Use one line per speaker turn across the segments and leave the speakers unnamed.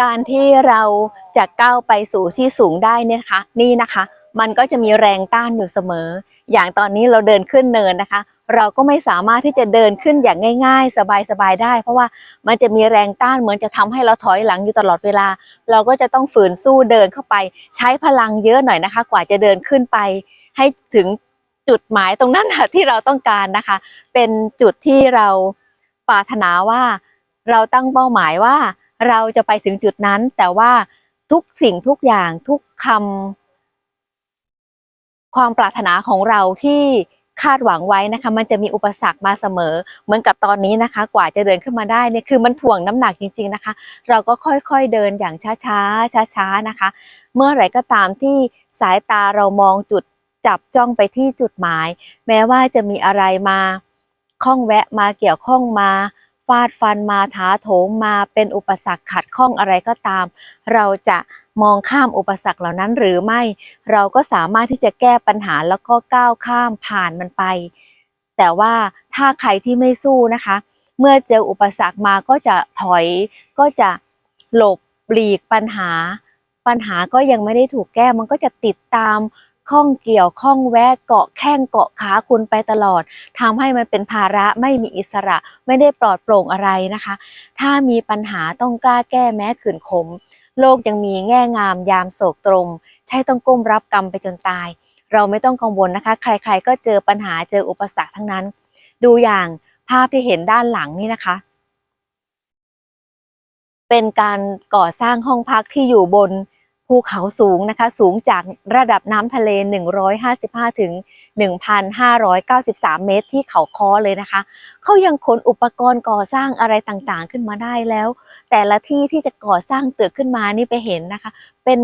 การที่เราจะก้าวไปสู่ที่สูงได้เนี่ยนะคะนี่นะคะ มันก็จะมีแรงต้านอยู่เสมอ อย่างตอนนี้เราเดินขึ้นเนินนะคะ เราก็ไม่สามารถที่จะเดินขึ้นอย่างง่าย ๆ สบายๆได้ เพราะว่ามันจะมีแรงต้านเหมือนจะทำให้เราถอยหลังอยู่ตลอดเวลา เราก็จะต้องฝืนสู้เดินเข้าไป ใช้พลังเยอะหน่อยนะคะ กว่าจะเดินขึ้นไป ให้ถึงจุดหมายตรงนั้นที่เราต้องการนะคะ เป็นจุดที่เราปรารถนาว่า เราตั้งเป้าหมายว่า เราจะไปถึงจุดนั้น แต่ว่าทุกสิ่งทุกอย่างทุกคำความปรารถนาของเราที่คาดหวังไว้นะคะ มันจะมีอุปสรรคมาเสมอ เหมือนกับตอนนี้นะคะ กว่าจะเดินขึ้นมาได้เนี่ยคือมันถ่วงน้ำหนักจริง ๆนะคะ เราก็ค่อยๆเดินอย่างช้าๆช้าๆนะคะ เมื่อไหร่ก็ตามที่สายตาเรามองจุดจับจ้องไปที่จุดหมาย แม้ว่าจะมีอะไรมาข้องแวะมาเกี่ยวข้องมาาดฟันมาถาโถมมาเป็นอุปสรรคขัดข้องอะไรก็ตาม เราจะมองข้ามอุปสรรคเหล่านั้นหรือไม่ เราก็สามารถที่จะแก้ปัญหาแล้วก็ก้าวข้ามผ่านมันไป แต่ว่าถ้าใครที่ไม่สู้นะคะ เมื่อเจออุปสรรคมาก็จะถอย ก็จะหลบหลีกปัญหา ปัญหาก็ยังไม่ได้ถูกแก้มันก็จะติดตาม ข้องเกี่ยวข้องแวะเกาะแข้งเกาะขาคุณไปตลอดทำให้มันเป็นภาระไม่มีอิสระไม่ได้ปลอดโปร่งอะไรนะคะ ถ้ามีปัญหาต้องกล้าแก้แม้ขืนขม โลกยังมีแง่งามยามโศกตรม ใช่ต้องก้มรับกรรมไปจนตาย เราไม่ต้องกังวลนะคะ ใครๆ ก็เจอปัญหาเจออุปสรรคทั้งนั้น ดูอย่างภาพที่เห็นด้านหลังนี่นะคะ เป็นการก่อสร้างห้องพักที่อยู่บน ภูเขาสูงนะคะ สูงจากระดับน้ำทะเล 155 ถึง 1,593 เมตรที่เขาค้อเลยนะคะ เขายังขนอุปกรณ์ก่อสร้างอะไรต่างๆขึ้นมาได้แล้ว แต่ละที่ที่จะก่อสร้างตึกขึ้นมานี่ไปเห็นนะคะ เป็น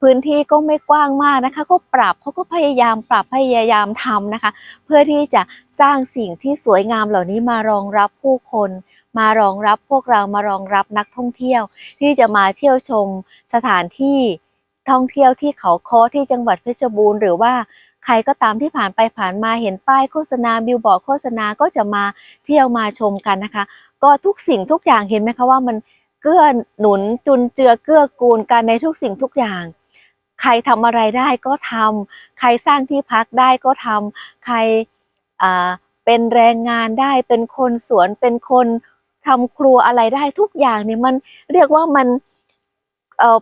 พื้นที่ก็ไม่กว้างมากนะคะ ก็ปรับเขาก็พยายามปรับพยายามทำนะคะ เพื่อที่จะสร้างสิ่งที่สวยงามเหล่านี้มารองรับผู้คน มารองรับพวกเรามารองรับนักท่องเที่ยว ที่จะมาเที่ยวชมสถานที่ท่องเที่ยวที่เขาค้อที่จังหวัดเพชรบูรณ์หรือว่าใครก็ตามที่ผ่านไปผ่านมาเห็นป้ายโฆษณาบิลบอร์ดโฆษณาก็จะมาเที่ยวมาชมกันนะคะ ก็ทุกสิ่งทุกอย่างเห็นไหมคะว่ามันเกื้อหนุนจุนเจือเกื้อกูลกันในทุกสิ่งทุกอย่าง ใครทำอะไรได้ก็ทำใครสร้างที่พักได้ก็ทำใครอ่าเป็นแรงงานได้เป็นคนสวนเป็นคน ทำครัวอะไรได้ทุกอย่างเนี่ยมันเรียกว่ามัน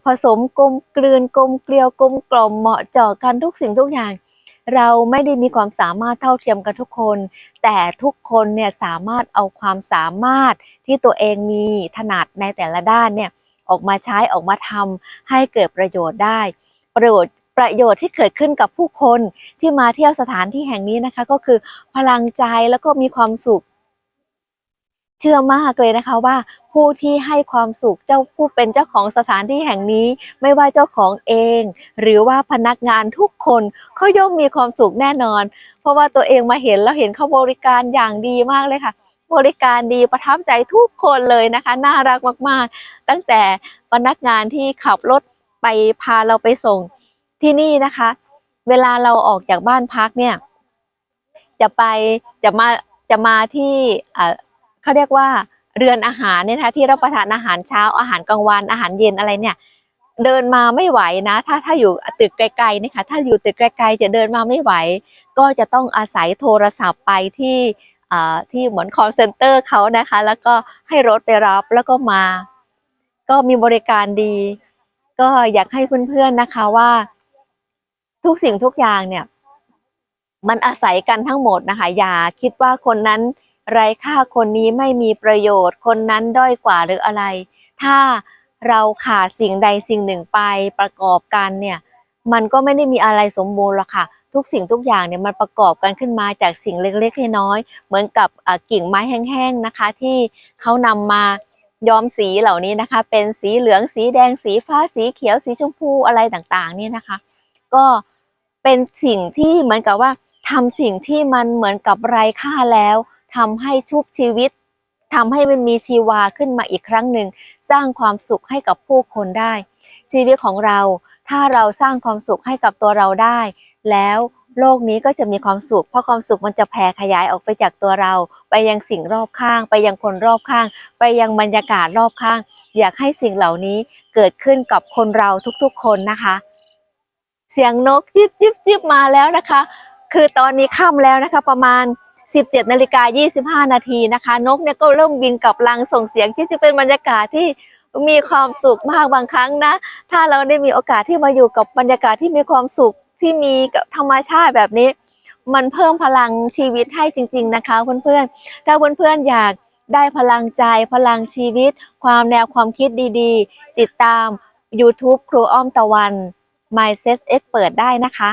ผสมกลมกลืนกลมเกลียวกลมกล่อมเหมาะเจาะกันทุกสิ่งทุกอย่าง เราไม่ได้มีความสามารถเท่าเทียมกันทุกคน แต่ทุกคนเนี่ยสามารถเอาความสามารถที่ตัวเองมีถนัดในแต่ละด้านเนี่ยออกมาใช้ออกมาทำให้เกิดประโยชน์ได้ ประโยชน์ประโยชน์ที่เกิดขึ้นกับผู้คนที่มาเที่ยวสถานที่แห่งนี้นะคะ ก็คือพลังใจแล้วก็มีความสุข เชื่อมากเลยนะคะว่าผู้ที่ให้ความสุขเจ้าผู้เป็นเจ้าของสถานที่แห่งนี้ ไม่ว่าเจ้าของเอง หรือว่าพนักงานทุกคนเขาย่อมมีความสุขแน่นอน เพราะว่าตัวเองมาเห็นแล้วเห็นเขาบริการอย่างดีมากเลยค่ะ บริการดีประทับใจทุกคนเลยนะคะ น่ารักมากๆ ตั้งแต่พนักงานที่ขับรถไปพาเราไปส่งที่นี่นะคะ เวลาเราออกจากบ้านพักเนี่ย จะไปจะมาจะมาที่อ่า เขาเรียกว่าเรือนอาหารเนี่ยนะคะที่รับประทานอาหารเช้าอาหารกลางวันอาหารเย็นอะไรเนี่ย เดินมาไม่ไหวนะ ถ้าถ้าอยู่ตึกไกลๆนี่ค่ะถ้าอยู่ตึกไกลๆจะเดินมาไม่ไหว ก็จะต้องอาศัยโทรศัพท์ไปที่อ่าที่เหมือน call center เขานะคะ แล้วก็ให้รถไปรับแล้วก็มา ก็มีบริการดี ก็อยากให้เพื่อนๆนะคะว่า ทุกสิ่งทุกอย่างเนี่ย มันอาศัยกันทั้งหมดนะคะ อย่าคิดว่าคนนั้น ไร้ค่าคนนี้ไม่มีประโยชน์ คนนั้นด้อยกว่าหรืออะไร ถ้าเราขาดสิ่งใดสิ่งหนึ่งไปประกอบกันเนี่ย มันก็ไม่ได้มีอะไรสมบูรณ์หรอกค่ะ ทุกสิ่งทุกอย่างเนี่ยมันประกอบกันขึ้นมาจากสิ่งเล็กๆน้อยๆเหมือนกับกิ่งไม้แห้งๆนะคะ ที่เขานำมาย้อมสีเหล่านี้นะคะ เป็นสีเหลืองสีแดงสีฟ้าสีเขียวสีชมพูอะไรต่างๆเนี่ยนะคะ ก็เป็นสิ่งที่เหมือนกับว่าทำสิ่งที่มันเหมือนกับไร้ค่าแล้ว ทำให้ชุบชีวิตทำให้มันมีชีวาขึ้นมาอีกครั้งหนึ่ง สร้างความสุขให้กับผู้คนได้ ชีวิตของเราถ้าเราสร้างความสุขให้กับตัวเราได้ แล้วโลกนี้ก็จะมีความสุข เพราะความสุขมันจะแผ่ขยายออกไปจากตัวเรา ไปยังสิ่งรอบข้าง ไปยังคนรอบข้าง ไปยังบรรยากาศรอบข้าง อยากให้สิ่งเหล่านี้เกิดขึ้นกับคนเราทุกๆคนนะคะ เสียงนกจิบจิบจิบมาแล้วนะคะ คือตอนนี้ค่ำแล้วนะคะประมาณ 17นาฬิกา25 นาทีนะคะ นกเนี่ยก็เริ่มบินกลับรังส่งเสียงที่จะเป็นบรรยากาศที่มีความสุขมากบางครั้งนะ ถ้าเราได้มีโอกาสที่มาอยู่กับบรรยากาศที่มีความสุขที่มีกับธรรมชาติแบบนี้ มันเพิ่มพลังชีวิตให้จริง ๆ นะคะเพื่อนๆถ้าเพื่อนๆอยากได้พลังใจพลังชีวิต ความแนวความคิดดีๆ ติดตาม YouTube ครูอ้อมตะวัน Mindset Expert ได้นะคะ